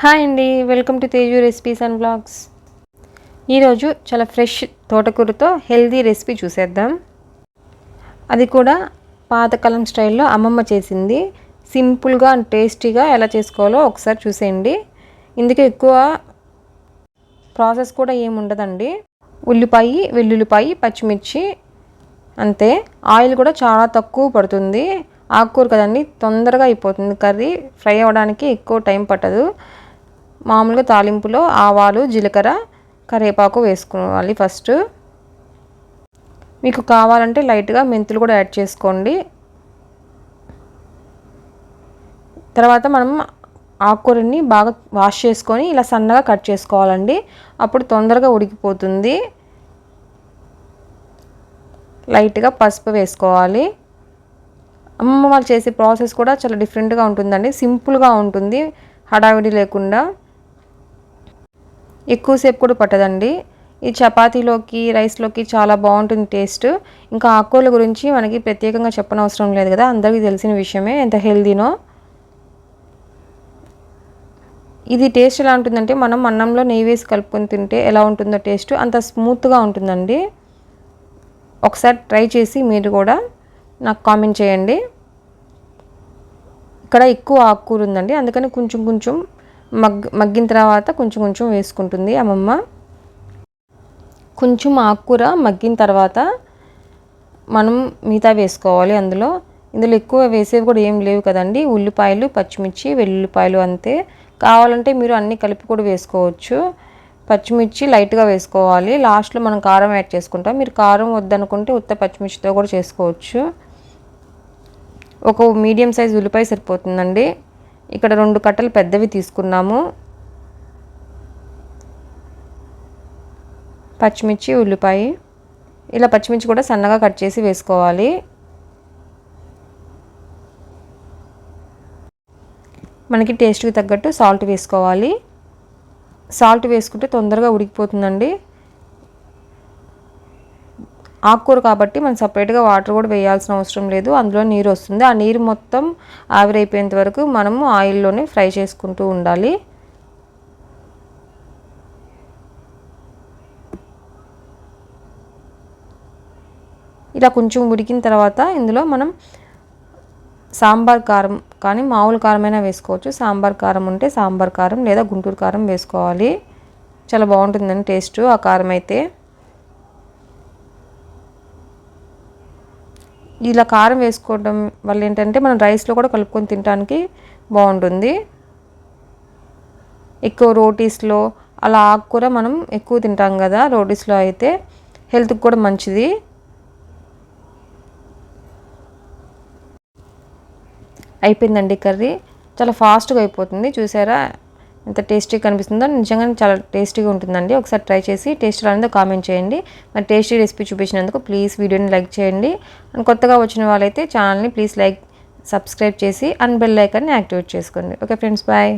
Hi అండి welcome to Teju recipes and blogs. ఈరోజు చాలా ఫ్రెష్ తోటకూరతో హెల్దీ రెసిపీ చూసేద్దాం. అది కూడా పాతకాలం స్టైల్లో అమ్మమ్మ చేసింది. సింపుల్గా అండ్ టేస్టీగా ఎలా చేసుకోవాలో ఒకసారి చూసేయండి. ఇందుకు ఎక్కువ ప్రాసెస్ కూడా ఏముండదండి ఉల్లిపాయ వెల్లుల్లిపాయ పచ్చిమిర్చి అంతే. ఆయిల్ కూడా చాలా తక్కువ పడుతుంది. ఆకుకూర కదండి తొందరగా అయిపోతుంది కర్రీ. ఫ్రై అవ్వడానికి ఎక్కువ టైం పట్టదు. మామూలుగా తాలింపులో ఆవాలు జీలకర్ర కరివేపాకు వేసుకోవాలి ఫస్ట్. మీకు కావాలంటే లైట్గా మెంతులు కూడా యాడ్ చేసుకోండి. తర్వాత మనం ఆకుకూరని బాగా వాష్ చేసుకొని ఇలా సన్నగా కట్ చేసుకోవాలండి. అప్పుడు తొందరగా ఉడికిపోతుంది. లైట్గా పసుపు వేసుకోవాలి. అమ్మమ్మ వాళ్ళు చేసే ప్రాసెస్ కూడా చాలా డిఫరెంట్గా ఉంటుందండి. సింపుల్గా ఉంటుంది. హడావిడి లేకుండా. ఎక్కువసేపు కూడా పట్టదండి. ఈ చపాతీలోకి రైస్లోకి చాలా బాగుంటుంది టేస్ట్. ఇంకా ఆకుకూరల గురించి మనకి ప్రత్యేకంగా చెప్పనవసరం లేదు కదా అందరికీ తెలిసిన విషయమే. ఎంత హెల్దీనో. ఇది టేస్ట్ ఎలా ఉంటుందంటే మనం అన్నంలో నెయ్యి వేసి కలుపుకొని తింటే ఎలా ఉంటుందో టేస్ట్ అంత స్మూత్గా ఉంటుందండి. ఒకసారి ట్రై చేసి మీరు కూడా నాకు కామెంట్ చేయండి. ఇక్కడ ఎక్కువ ఆకుకూర ఉందండి అందుకని కొంచెం కొంచెం మగ్ మగ్గిన తర్వాత కొంచెం కొంచెం వేసుకుంటుంది అమ్మమ్మ. కొంచెం ఆకుకూర మగ్గిన తర్వాత మనం మిగతా వేసుకోవాలి అందులో. ఇందులో ఎక్కువ వేసేవి కూడా ఏం లేవు కదండి. ఉల్లిపాయలు పచ్చిమిర్చి వెల్లుల్లిపాయలు అంతే. కావాలంటే మీరు అన్నీ కలిపి కూడా వేసుకోవచ్చు. పచ్చిమిర్చి లైట్గా వేసుకోవాలి. లాస్ట్లో మనం కారం యాడ్ చేసుకుంటాం. మీరు కారం వద్దనుకుంటే ఉత్త పచ్చిమిర్చితో కూడా చేసుకోవచ్చు. ఒక మీడియం సైజ్ ఉల్లిపాయ సరిపోతుందండి. ఇక్కడ రెండు కట్టలు పెద్దవి తీసుకున్నాము. పచ్చిమిర్చి ఉల్లిపాయ. ఇలా పచ్చిమిర్చి కూడా సన్నగా కట్ చేసి వేసుకోవాలి. మనకి టేస్ట్కి తగ్గట్టు సాల్ట్ వేసుకోవాలి. సాల్ట్ వేసుకుంటే తొందరగా ఉడికిపోతుందండి. ఆకుకూర కాబట్టి మనం సపరేట్గా వాటర్ కూడా వేయాల్సిన అవసరం లేదు. అందులో నీరు వస్తుంది. ఆ నీరు మొత్తం ఆవిరైపోయేంత వరకు మనము ఆయిల్లోనే ఫ్రై చేసుకుంటూ ఉండాలి. ఇలా కొంచెం ఉడికిన తర్వాత ఇందులో మనం సాంబార్ కారం కానీ మామూలు కారమైనా వేసుకోవచ్చు. సాంబార్ కారం ఉంటే సాంబార్ కారం లేదా గుంటూరు కారం వేసుకోవాలి. చాలా బాగుంటుందండి టేస్ట్ ఆ కారం అయితే. ఇలా కారం వేసుకోవడం వల్ల ఏంటంటే మనం రైస్లో కూడా కలుపుకొని తినడానికి బాగుంటుంది. ఎక్కువ రోటీస్లో అలా ఆకుకూర మనం ఎక్కువ తింటాం కదా రోటీస్లో అయితే హెల్త్కి కూడా మంచిది. అయిపోయిందండి కర్రీ. చాలా ఫాస్ట్గా అయిపోతుంది. చూసారా? ఎంత టేస్టీగా కనిపిస్తుందో నిజంగా చాలా టేస్టీగా ఉంటుందండి. ఒకసారి ట్రై చేసి టేస్ట్ రానిదో కామెంట్ చేయండి. మరి టేస్టీ రెసిపీ చూపించినందుకు ప్లీజ్ వీడియోని లైక్ చేయండి. అండ్ కొత్తగా వచ్చిన వాళ్ళైతే ఛానల్ని ప్లీజ్ లైక్ సబ్స్క్రైబ్ చేసి అండ్ బెల్ ఐకాన్ని యాక్టివేట్ చేసుకోండి. Okay friends bye.